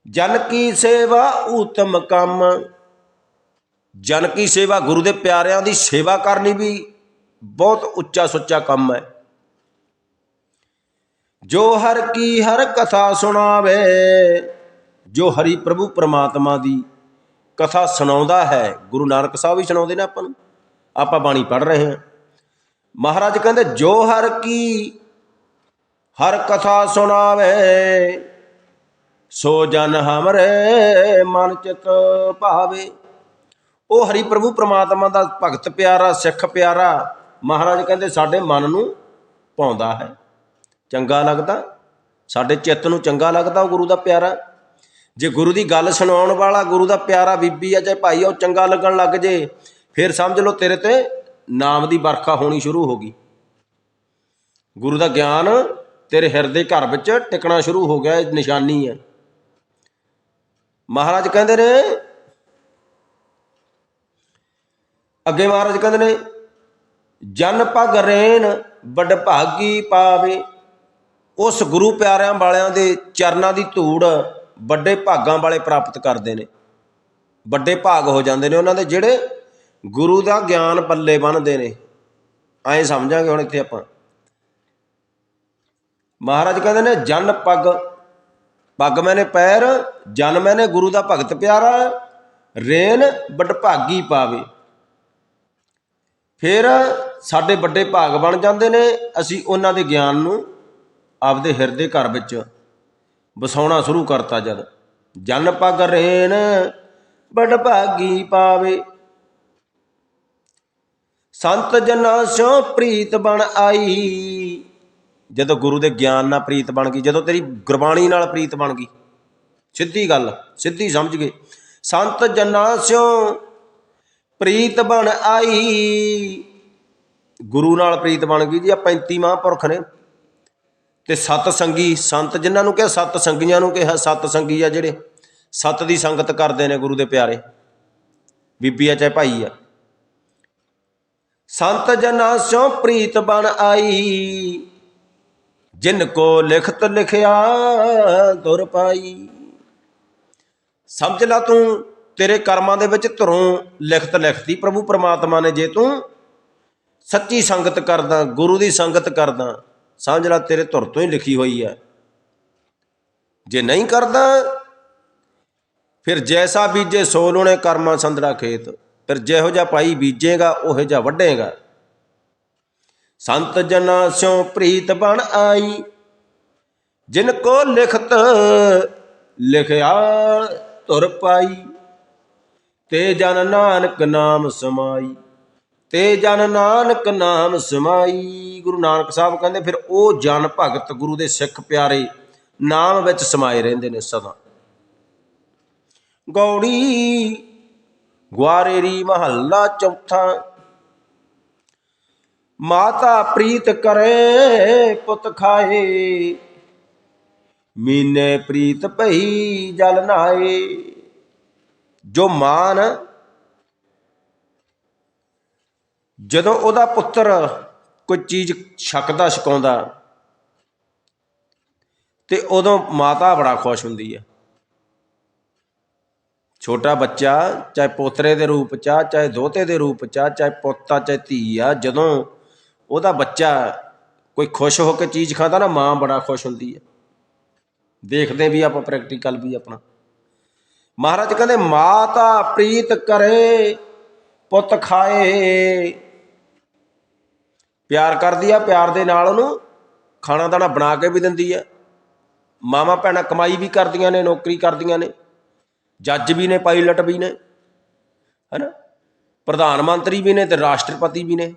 ਜਨ ਕੀ ਸੇਵਾ ਉਤਮ ਕੰਮ, ਜਨ ਕੀ ਸੇਵਾ ਗੁਰੂ ਦੇ ਪਿਆਰਿਆਂ ਦੀ ਸੇਵਾ ਕਰਨੀ ਵੀ ਬਹੁਤ ਉੱਚਾ ਸੁੱਚਾ ਕੰਮ ਹੈ। ਜੋ ਹਰ ਕੀ ਹਰ ਕਥਾ ਸੁਣਾਵੇ, ਜੋ ਹਰੀ ਪ੍ਰਭੂ ਪ੍ਰਮਾਤਮਾ ਦੀ ਕਥਾ ਸੁਣਾਉਂਦਾ ਹੈ, ਗੁਰੂ ਨਾਨਕ ਸਾਹਿਬ ਵੀ ਸੁਣਾਉਂਦੇ ਨੇ ਆਪਾਂ ਨੂੰ, ਆਪਾਂ ਬਾਣੀ ਪੜ੍ਹ ਰਹੇ ਹਾਂ। ਮਹਾਰਾਜ ਕਹਿੰਦੇ, ਜੋ ਹਰ ਕੀ ਹਰ ਕਥਾ ਸੁਣਾਵੇ, ਸੋ ਜਨ ਹਮਰੇ ਮਨ ਚਿਤ ਭਾਵੇ। ਉਹ ਹਰੀ ਪ੍ਰਭੂ ਪ੍ਰਮਾਤਮਾ ਦਾ ਭਗਤ ਪਿਆਰਾ, ਸਿੱਖ ਪਿਆਰਾ, ਮਹਾਰਾਜ ਕਹਿੰਦੇ, ਸਾਡੇ ਮਨ ਨੂੰ ਪਾਉਂਦਾ ਹੈ। ਚੰਗਾ ਲੱਗਦਾ, ਸਾਡੇ ਚਿੱਤ ਨੂੰ ਚੰਗਾ ਲੱਗਦਾ ਉਹ ਗੁਰੂ ਦਾ ਪਿਆਰਾ। ਜੇ ਗੁਰੂ ਦੀ ਗੱਲ ਸੁਣਾਉਣ ਵਾਲਾ ਗੁਰੂ ਦਾ ਪਿਆਰਾ ਬੀਬੀ ਆ, ਚਾਹੇ ਭਾਈ ਆ, ਉਹ ਚੰਗਾ ਲੱਗਣ ਲੱਗ ਜੇ, ਫਿਰ ਸਮਝ ਲਓ ਤੇਰੇ ਤੇ ਨਾਮ ਦੀ ਵਰਖਾ ਹੋਣੀ ਸ਼ੁਰੂ ਹੋ ਗਈ। ਗੁਰੂ ਦਾ ਗਿਆਨ ਤੇਰੇ ਹਿਰਦੇ ਘਰ ਵਿੱਚ ਟਿਕਣਾ ਸ਼ੁਰੂ ਹੋ ਗਿਆ, ਇਹ ਨਿਸ਼ਾਨੀ ਹੈ ਮਹਾਰਾਜ ਕਹਿੰਦੇ ਨੇ, ਅੱਗੇ ਮਹਾਰਾਜ ਕਹਿੰਦੇ ਨੇ, ਜਨ ਭਗ ਰੇਨ, ਵੱਡ ਭਾਗੀ ਪਾਵੇ। ਉਸ ਗੁਰੂ ਪਿਆਰਿਆਂ ਵਾਲਿਆਂ ਦੇ ਚਰਨਾਂ ਦੀ ਧੂੜ ਵੱਡੇ ਭਾਗਾਂ ਵਾਲੇ ਪ੍ਰਾਪਤ ਕਰਦੇ ਨੇ। ਵੱਡੇ ਭਾਗ ਹੋ ਜਾਂਦੇ ਨੇ ਉਹਨਾਂ ਦੇ, ਜਿਹੜੇ ਗੁਰੂ ਦਾ ਗਿਆਨ ਪੱਲੇ ਬੰਨਦੇ ਨੇ। ਐਂ ਸਮਝਾਂਗੇ ਹੁਣ ਇੱਥੇ ਆਪਾਂ। ਮਹਾਰਾਜ ਕਹਿੰਦੇ ਨੇ, ਜਨ ਪੱਗ ਪੱਗ ਮੈਨੇ ਪੈਰ, ਜਨ ਮੈਨੇ ਗੁਰੂ ਦਾ ਭਗਤ ਪਿਆਰਾ, ਰੇਨ ਵਡਭਾਗੀ ਪਾਵੇ। ਫਿਰ ਸਾਡੇ ਵੱਡੇ ਭਾਗ ਬਣ ਜਾਂਦੇ ਨੇ, ਅਸੀਂ ਉਹਨਾਂ ਦੇ ਗਿਆਨ ਨੂੰ ਆਪਦੇ ਹਿਰਦੇ ਘਰ ਵਿੱਚ ਵਸਾਉਣਾ ਸ਼ੁਰੂ ਕਰਤਾ ਜਦ। ਜਨ ਪੱਗ ਰੇਨ ਭਾਗੀ ਪਾਵੇ। ਸੰਤ ਜਨਾਂ ਸਿਓ ਪ੍ਰੀਤ ਬਣ ਆਈ। ਜਦੋਂ ਗੁਰੂ ਦੇ ਗਿਆਨ ਨਾਲ ਪ੍ਰੀਤ ਬਣ ਗਈ, ਜਦੋਂ ਤੇਰੀ ਗੁਰਬਾਣੀ ਨਾਲ ਪ੍ਰੀਤ ਬਣ ਗਈ। ਸਿੱਧੀ ਗੱਲ, ਸਿੱਧੀ ਸਮਝ ਗਏ। ਸੰਤ ਜਨਾਂ ਸਿਓ ਪ੍ਰੀਤ ਬਣ ਆਈ। ਗੁਰੂ ਨਾਲ ਪ੍ਰੀਤ ਬਣ ਗਈ ਜੀ ਆ 35 ਮਹਾਂਪੁਰਖ ਨੇ। ਤੇ ਸਤ ਸੰਗੀ, ਸੰਤ ਜਿਨ੍ਹਾਂ ਨੂੰ ਕਿਹਾ, ਸਤ ਸੰਗੀਆਂ ਨੂੰ ਕਿਹਾ, ਸਤ ਸੰਗੀ ਆ ਜਿਹੜੇ। ਸਤ ਦੀ ਸੰਗਤ ਕਰਦੇ ਨੇ ਗੁਰੂ ਦੇ ਪਿਆਰੇ। ਬੀਬੀ ਆ, ਚਾਹੇ ਭਾਈ ਆ। ਸੰਤ ਜਨਾ ਸਿਓ ਪ੍ਰੀਤ ਬਣ ਆਈ। ਜਿਨ ਕੋ ਲਿਖਤ ਲਿਖਿਆ ਤੁਰ ਪਾਈ। ਸਮਝ ਲੈ ਤੂੰ, ਤੇਰੇ ਕਰਮਾਂ ਦੇ ਵਿੱਚ ਧਰੋਂ ਲਿਖਤ ਲਿਖਤੀ ਪ੍ਰਭੂ ਪਰਮਾਤਮਾ ਨੇ ਜੇ ਤੂੰ। ਸੱਚੀ ਸੰਗਤ ਕਰਦਾ, ਗੁਰੂ ਦੀ ਸੰਗਤ ਕਰਦਾ। ਸਮਝ ਲੈ ਤੇਰੇ ਧੁਰ ਤੋਂ ਹੀ ਲਿਖੀ ਹੋਈ ਹੈ। ਜੇ ਨਹੀਂ ਕਰਦਾ, ਫਿਰ ਜੈਸਾ ਬੀਜੇ ਸੋ ਲੁਣੇ ਕਰਮਾਂ ਸੰਦੜਾ ਖੇਤ। ਫਿਰ ਜਿਹੋ ਜਿਹਾ ਭਾਈ ਬੀਜੇਗਾ, ਉਹੋ ਜਿਹਾ ਵੱਢੇਗਾ। ਸੰਤ ਜਨਾ ਸਿਓ ਪ੍ਰੀਤ ਬਣ ਆਈ, ਜਿਨ ਕੋ ਲਿਖਤ ਲਿਖਿਆ ਤੁਰ ਪਾਈ, ਤੇ ਜਨ ਨਾਨਕ ਨਾਮ ਸਮਾਈ। ਤੇ ਜਨ ਨਾਨਕ ਨਾਮ ਸਮਾਈ। ਗੁਰੂ ਨਾਨਕ ਸਾਹਿਬ ਕਹਿੰਦੇ, ਫਿਰ ਉਹ ਜਨ ਭਗਤ ਗੁਰੂ ਦੇ ਸਿੱਖ ਪਿਆਰੇ ਨਾਮ ਵਿੱਚ ਸਮਾਏ ਰਹਿੰਦੇ ਨੇ ਸਦਾ। ਗੌੜੀ ਗਵਾਰੇਰੀ ਮਹੱਲਾ ਚੌਥਾ। ਮਾਤਾ ਪ੍ਰੀਤ ਕਰੇ ਪੁੱਤ ਖਾਏ। ਮੀਨੇ ਪ੍ਰੀਤ ਭਈ ਜਲ ਨਾਏ। ਜੋ ਮਾਨ ਨਾ ਜਦੋਂ ਉਹਦਾ ਪੁੱਤਰ ਕੋਈ ਚੀਜ਼ ਛਕਦਾ, ਛਕਾਉਂਦਾ ਤੇ ਉਦੋਂ ਮਾਤਾ ਬੜਾ ਖੁਸ਼ ਹੁੰਦੀ ਹੈ ਛੋਟਾ ਬੱਚਾ ਚਾਹੇ ਪੋਤਰੇ ਦੇ ਰੂਪ ਚ ਆ, ਚਾਹੇ ਦੋਤੇ ਦੇ ਰੂਪ ਚ ਆ, ਚਾਹੇ ਪੋਤਾ ਚਾਹੇ ਧੀ ਆ, ਜਦੋਂ ਉਹਦਾ ਬੱਚਾ ਕੋਈ ਖੁਸ਼ ਹੋ ਕੇ ਚੀਜ਼ ਖਾਂਦਾ ਨਾ, ਮਾਂ ਬੜਾ ਖੁਸ਼ ਹੁੰਦੀ ਹੈ ਦੇਖਦੇ ਵੀ ਆਪਾਂ ਪ੍ਰੈਕਟੀਕਲ ਵੀ ਆਪਣਾ। ਮਹਾਰਾਜ ਕਹਿੰਦੇ, ਮਾਤਾ ਪ੍ਰੀਤ ਕਰੇ, ਪੁੱਤ ਖਾਏ ਪਿਆਰ ਕਰਦੀ ਆ, ਪਿਆਰ ਦੇ ਨਾਲ ਉਹਨੂੰ ਖਾਣਾ ਦਾਣਾ ਬਣਾ ਕੇ ਵੀ ਦਿੰਦੀ ਆ। ਮਾਮਾ ਭੈਣਾਂ ਕਮਾਈ ਵੀ ਕਰਦੀਆਂ ਨੇ, ਨੌਕਰੀ ਕਰਦੀਆਂ ਨੇ। ਜੱਜ ਵੀ ਨੇ, ਪਾਇਲਟ ਵੀ ਨੇ, ਹੈਨਾ? ਪ੍ਰਧਾਨ ਮੰਤਰੀ ਵੀ ਨੇ ਤੇ ਰਾਸ਼ਟਰਪਤੀ ਵੀ ਨੇ।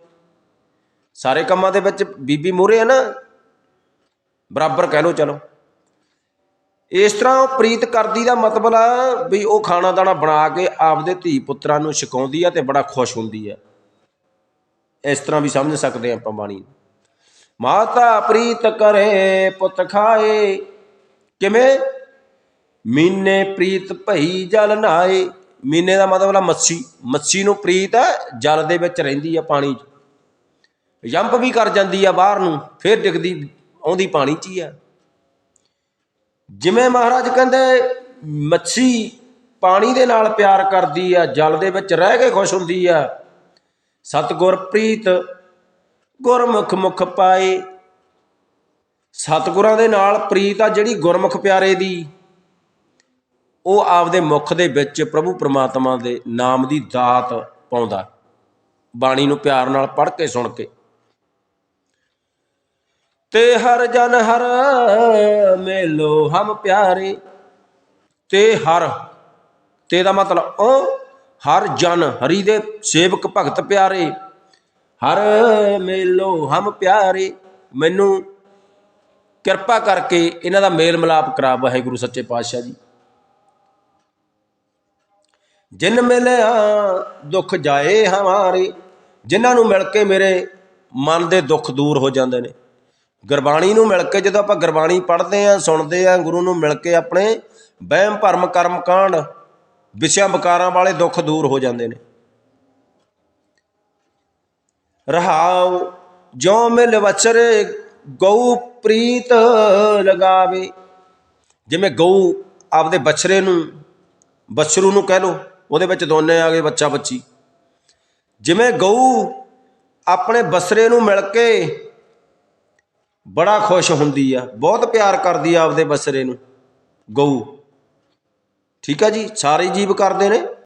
ਸਾਰੇ ਕੰਮਾਂ ਦੇ ਵਿੱਚ ਬੀਬੀ ਮੂਰੇ ਹੈ ਨਾ, ਬਰਾਬਰ ਕਹਿ ਲੋ ਚਲੋ। ਇਸ ਤਰ੍ਹਾਂ ਉਹ ਪ੍ਰੀਤ ਕਰਦੀ ਦਾ ਮਤਲਬ ਆ ਵੀ ਉਹ ਖਾਣਾ ਦਾਣਾ ਬਣਾ ਕੇ ਆਪਦੇ ਧੀ ਪੁੱਤਰਾਂ ਨੂੰ ਛਕਾਉਂਦੀ ਆ ਤੇ ਬੜਾ ਖੁਸ਼ ਹੁੰਦੀ ਆ। ਇਸ ਤਰ੍ਹਾਂ ਵੀ ਸਮਝ ਸਕਦੇ ਆਪਾਂ ਬਾਣੀ ਮਾਤਾ ਪ੍ਰੀਤ ਕਰੇ ਪੁੱਤ ਖਾਏ, ਕਿਵੇਂ? ਮੀਨੇ ਪ੍ਰੀਤ ਭਈ ਜਲ ਨਹਾਏ ਮੀਨੇ ਦਾ ਮਤਲਬ ਆ ਮੱਛੀ ਮੱਛੀ ਨੂੰ ਪ੍ਰੀਤ ਆ ਜਲ ਦੇ ਵਿੱਚ ਰਹਿੰਦੀ ਆ ਪਾਣੀ 'ਚ। ਜੰਪ ਵੀ ਕਰ ਜਾਂਦੀ ਆ ਬਾਹਰ ਨੂੰ, ਫਿਰ ਡਿੱਗਦੀ, ਆਉਂਦੀ ਪਾਣੀ 'ਚ ਹੀ ਆ। ਜਿਵੇਂ ਮਹਾਰਾਜ ਕਹਿੰਦੇ ਮੱਛੀ ਪਾਣੀ ਦੇ ਨਾਲ ਪਿਆਰ ਕਰਦੀ ਆ, ਜਲ ਦੇ ਵਿੱਚ ਰਹਿ ਕੇ ਖੁਸ਼ ਹੁੰਦੀ ਆ। ਸਤਗੁਰ ਪ੍ਰੀਤ ਗੁਰਮੁਖ ਮੁਖ ਪਾਏ। ਸਤਗੁਰਾਂ ਦੇ ਨਾਲ ਪ੍ਰੀਤ ਆ ਜਿਹੜੀ ਗੁਰਮੁਖ ਪਿਆਰੇ ਦੀ। ਉਹ ਆਪਦੇ ਮੁਖ ਦੇ ਵਿੱਚ ਪ੍ਰਭੂ ਪ੍ਰਮਾਤਮਾ ਦੇ ਨਾਮ ਦੀ ਦਾਤ ਪਾਉਂਦਾ। ਬਾਣੀ ਨੂੰ ਪਿਆਰ ਨਾਲ ਪੜ੍ਹ ਕੇ ਸੁਣ ਕੇ। ਤੇ ਹਰ ਜਨ ਹਰ ਮੇਲੋ ਹਮ ਪਿਆਰੇ। ਤੇ ਹਰ, ਤੇ ਦਾ ਮਤਲਬ ਉਹ ਹਰ ਜਨ ਹਰੀ ਦੇ ਸੇਵਕ ਭਗਤ ਪਿਆਰੇ, ਹਰ ਮੇਲੋ ਹਮ ਪਿਆਰੇ, ਮੈਨੂੰ ਕਿਰਪਾ ਕਰਕੇ ਇਹਨਾਂ ਦਾ ਮੇਲ ਮਿਲਾਪ ਕਰਾ ਵਾਹਿਗੁਰੂ ਸੱਚੇ ਪਾਤਸ਼ਾਹ ਜੀ। ਜਿਨ ਮਿਲਿਆ ਦੁੱਖ ਜਾਏ ਹਮਾਰੇ, ਜਿਨ੍ਹਾਂ ਨੂੰ ਮਿਲ ਕੇ ਮੇਰੇ ਮਨ ਦੇ ਦੁੱਖ ਦੂਰ ਹੋ ਜਾਂਦੇ ਨੇ। ਗੁਰਬਾਣੀ ਨੂੰ ਮਿਲ ਕੇ ਜਦੋਂ ਆਪਾਂ ਗੁਰਬਾਣੀ ਪੜ੍ਹਦੇ ਆਂ ਸੁਣਦੇ ਆਂ ਗੁਰੂ ਨੂੰ ਮਿਲ ਕੇ ਆਪਣੇ ਵਹਿਮ ਭਰਮ ਕਰਮ ਕਾਂਡ ਵਿਸ਼ਿਆਂ ਵਿਕਾਰਾਂ ਵਾਲੇ ਦੁੱਖ ਦੂਰ ਹੋ ਜਾਂਦੇ ਨੇ। ਰਹਾਉ ਜੋ ਮਿਲ ਵਚਰੇ, ਗਊ ਪ੍ਰੀਤ ਲਗਾਵੇ। ਜਿਵੇਂ ਗਊ ਆਪਦੇ ਬਛਰੇ ਨੂੰ, ਬਛਰੂ ਨੂੰ ਕਹਿ ਲੋ ਉਹਦੇ ਵਿੱਚ ਦੋਨੇ ਆ ਗਏ ਬੱਚਾ ਬੱਚੀ। ਜਿਵੇਂ ਗਊ ਆਪਣੇ ਬਸਰੇ ਨੂੰ ਮਿਲ ਕੇ ਬੜਾ ਖੁਸ਼ ਹੁੰਦੀ ਆ, ਬਹੁਤ ਪਿਆਰ ਕਰਦੀ ਆ ਆਪਦੇ ਬਸਰੇ ਨੂੰ, ਗਊ। ਠੀਕ ਆ ਜੀ? ਸਾਰੇ ਜੀਵ ਕਰਦੇ ਨੇ।